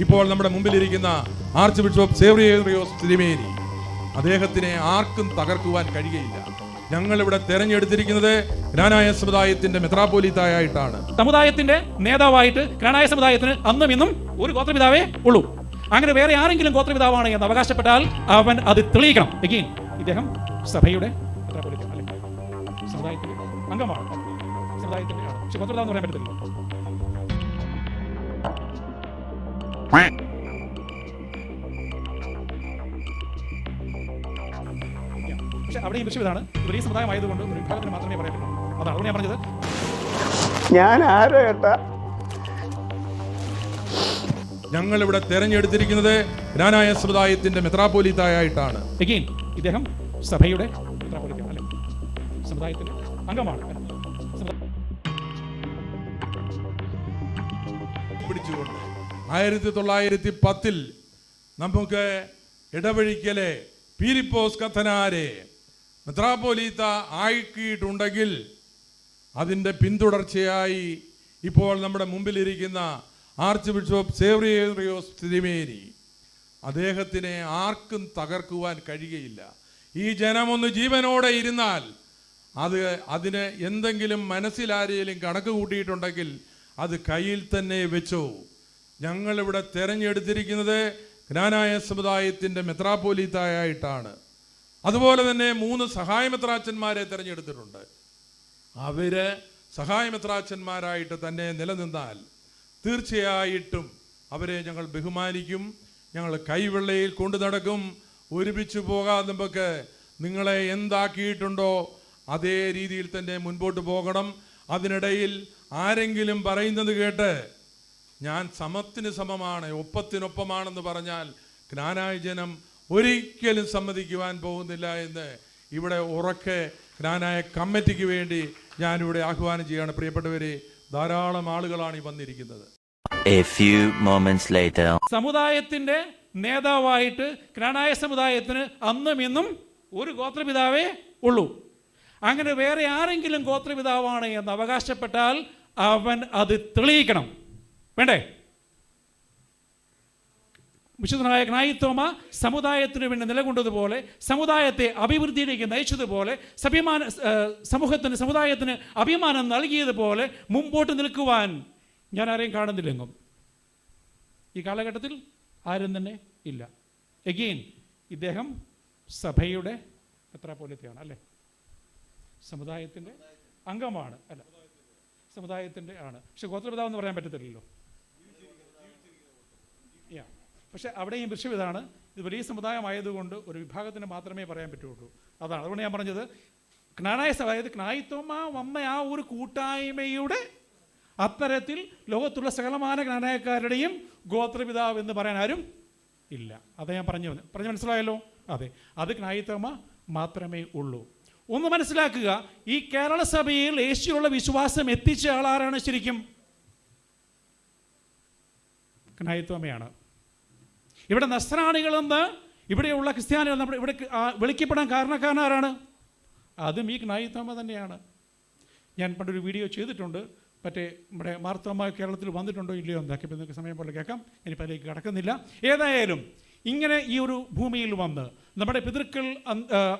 ഇപ്പോൾ നമ്മുടെ മുമ്പിലിരിക്കുന്ന ആർച്ച് ബിഷപ്പ് സേവ്രിയോസ് തിരുമേനി. അദ്ദേഹത്തിനെ ആർക്കും തകർക്കുവാൻ കഴിയുകയില്ല. ഞങ്ങൾ ഇവിടെ തെരഞ്ഞെടുത്തിരിക്കുന്നത് ഗ്രാനായ സമുദായത്തിന്റെ മെത്രാപോലിത്തായിട്ടാണ് സമുദായത്തിന്റെ നേതാവായിട്ട് ഗ്രാനായ സമുദായത്തിന് അന്നും ഇന്നും ഒരു ഗോത്രപിതാവേ ഉള്ളൂ. അങ്ങനെ വേറെ ആരെങ്കിലും ഗോത്രപിതാവാണ് എന്ന് അവകാശപ്പെട്ടാൽ അവൻ അത് തെളിയിക്കണം. ഇദ്ദേഹം സഭയുടെ അംഗമാണ്. സമുദായത്തിന്റെ ഗോത്രപിതാവ് എന്ന് പറയാൻ പറ്റത്തില്ല. ഇതാണ്. വലിയ സമുദായമായതുകൊണ്ട് ഒരു വിഭാഗത്തിന് മാത്രമേ പറയാൻ പറ്റൂ അതാണ് അതുകൊണ്ട് ഞാൻ പറഞ്ഞത്. ഞാൻ ആരോ കേട്ട ഞങ്ങൾ ഇവിടെ തെരഞ്ഞെടുത്തിരിക്കുന്നത് ജ്ഞാനായ സമുദായത്തിന്റെ മെത്രാപോലിത്തായിട്ടാണ് എഗെയിൻ ഇദ്ദേഹം സഭയുടെ മെത്രാപ്പൊലീത്ത അല്ലേ? സമുദായത്തിന്റെ അംഗമാണ് പിടിച്ചുകൊണ്ട് ആയിരത്തി തൊള്ളായിരത്തി പത്തിൽ നമുക്ക് ഇടവഴിക്കലെ പീലിപ്പോസ് കഥനാരെ മെത്രാപോലീത്ത ആക്കിയിട്ടുണ്ടെങ്കിൽ അതിന്റെ പിന്തുടർച്ചയായി ഇപ്പോൾ നമ്മുടെ മുമ്പിലിരിക്കുന്ന ആർച്ച് ബിഷപ്പ് സേവ്രിയോസ് തിരുമേനി അദ്ദേഹത്തിനെ ആർക്കും തകർക്കുവാൻ കഴിയുകയില്ല. ഈ ജനമൊന്ന് ജീവനോടെ ഇരുന്നാൽ അത് അതിന് എന്തെങ്കിലും മനസ്സിലാരെയും കണക്ക് കൂട്ടിയിട്ടുണ്ടെങ്കിൽ അത് കയ്യിൽ തന്നെ വെച്ചോ. ഞങ്ങളിവിടെ തെരഞ്ഞെടുത്തിരിക്കുന്നത് ജ്ഞാനായ സമുദായത്തിന്റെ മെത്രാപ്പോലീത്തായിട്ടാണ് അതുപോലെ തന്നെ മൂന്ന് സഹായ സഹായമെത്രാച്ചന്മാരെ തിരഞ്ഞെടുത്തിട്ടുണ്ട്. അവർ സഹായമെത്രാച്ചന്മാരായിട്ട് തന്നെ നിലനിന്നാൽ തീർച്ചയായിട്ടും അവരെ ഞങ്ങൾ ബഹുമാനിക്കും ഞങ്ങൾ കൈവെള്ളയിൽ കൊണ്ടു നടക്കും ഒരുമിച്ച് പോകാതെ നമുക്ക് നിങ്ങളെ എന്താക്കിയിട്ടുണ്ടോ അതേ രീതിയിൽ തന്നെ മുൻപോട്ട് പോകണം. അതിനിടയിൽ ആരെങ്കിലും പറയുന്നത് കേട്ട് ഞാൻ സമത്തിന് സമമാണ് ഒപ്പത്തിനൊപ്പമാണെന്ന് പറഞ്ഞാൽ ജ്ഞാനായ ജനം ഒരിക്കലും സമ്മതിക്കുവാൻ പോകുന്നില്ല എന്ന് ഇവിടെ ഉറക്കെ ജ്ഞാനായ കമ്മിറ്റിക്ക് വേണ്ടി ഞാനിവിടെ ആഹ്വാനം ചെയ്യുകയാണ്. പ്രിയപ്പെട്ടവരെ ധാരാളം ആളുകളാണ് ഈ വന്നിരിക്കുന്നത്. A few moments later. സമുദായത്തിന്റെ നേതാവായിട്ട് ഗ്രാനായ സമുദായത്തിന് അന്നും ഇന്നും ഒരു ഗോത്രപിതാവേ ഉള്ളൂ. അങ്ങനെ വേറെ ആരെങ്കിലും ഗോത്രപിതാവാണ് എന്ന് അവകാശപ്പെട്ടാൽ അവൻ അത് തെളിയിക്കണം. വേണ്ടേ? വിശുദ്ധനായ ക്നായിത്തോമ സമുദായത്തിന് വേണ്ടി നിലകൊണ്ടതുപോലെ സമുദായത്തെ അഭിവൃദ്ധിയിലേക്ക് നയിച്ചതുപോലെ സഭിമാന സമൂഹത്തിന് സമുദായത്തിന് അഭിമാനം നൽകിയതുപോലെ മുമ്പോട്ട് നിൽക്കുവാൻ ഞാൻ ആരെയും കാണുന്നില്ലെങ്കും ഈ കാലഘട്ടത്തിൽ ആരും തന്നെ ഇല്ല. എഗെയിൻ ഇദ്ദേഹം സഭയുടെ എത്ര പോലത്തെയാണ് അല്ലേ? സമുദായത്തിന്റെ അംഗമാണ് അല്ല? സമുദായത്തിന്റെ ആണ്. പക്ഷെ ഗോത്രപിതാവെന്ന് പറയാൻ പറ്റത്തില്ലല്ലോ. പക്ഷെ അവിടെയും വിഷയം ഇതാണ് ഇത് വലിയ സമുദായമായതുകൊണ്ട് ഒരു വിഭാഗത്തിന് മാത്രമേ പറയാൻ പറ്റുള്ളൂ അതാണ്. അതുകൊണ്ട് ഞാൻ പറഞ്ഞത് ക്നാനായ അതായത് ക്നായിത്വം ആ വമ്മ ആ ഒരു കൂട്ടായ്മയുടെ അത്തരത്തിൽ ലോകത്തുള്ള സകലമാന ജ്ഞാനായക്കാരുടെയും ഗോത്രപിതാവ് എന്ന് പറയാൻ ആരും ഇല്ല. അത് ഞാൻ പറഞ്ഞു പറഞ്ഞു മനസ്സിലായല്ലോ? അതെ. അത് ജ്ഞായിത്തമ മാത്രമേ ഉള്ളൂ. ഒന്ന് മനസ്സിലാക്കുക ഈ കേരള സഭയിൽ യേശുവിലുള്ള വിശ്വാസം എത്തിച്ച ആളാരാണ് ശരിക്കും? ജ്ഞായിത്വമയാണ് ഇവിടെ നസ്രാണികളെന്ന് ഇവിടെയുള്ള ക്രിസ്ത്യാനികൾ നമ്മൾ ഇവിടെ വിളിക്കപ്പെടാൻ കാരണക്കാരനാരാണ് അതും ഈ നായിത്തമ്മ തന്നെയാണ്. ഞാൻ പണ്ടൊരു വീഡിയോ ചെയ്തിട്ടുണ്ട്. മറ്റേ നമ്മുടെ മാർത്തോമ കേരളത്തിൽ വന്നിട്ടുണ്ടോ ഇല്ലയോ എന്താക്കി നിങ്ങൾക്ക് സമയം പോലെ കേൾക്കാം. ഇനിയിപ്പോൾ അതിലേക്ക് കടക്കുന്നില്ല. ഏതായാലും ഇങ്ങനെ ഈ ഒരു ഭൂമിയിൽ വന്ന് നമ്മുടെ പിതൃക്കൾ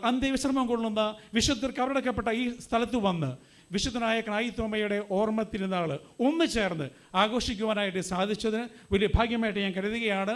അന്ത്യവിശ്രമം കൊള്ളുന്ന വിശുദ്ധർ കവറടക്കപ്പെട്ട ഈ സ്ഥലത്ത് വന്ന് വിശുദ്ധനായ ക്നായിത്തോമയുടെ ഓർമ്മ തിരുനാൾ ഒന്ന് ചേർന്ന് ആഘോഷിക്കുവാനായിട്ട് സാധിച്ചതിന് വലിയ ഭാഗ്യമായിട്ട് ഞാൻ കരുതുകയാണ്.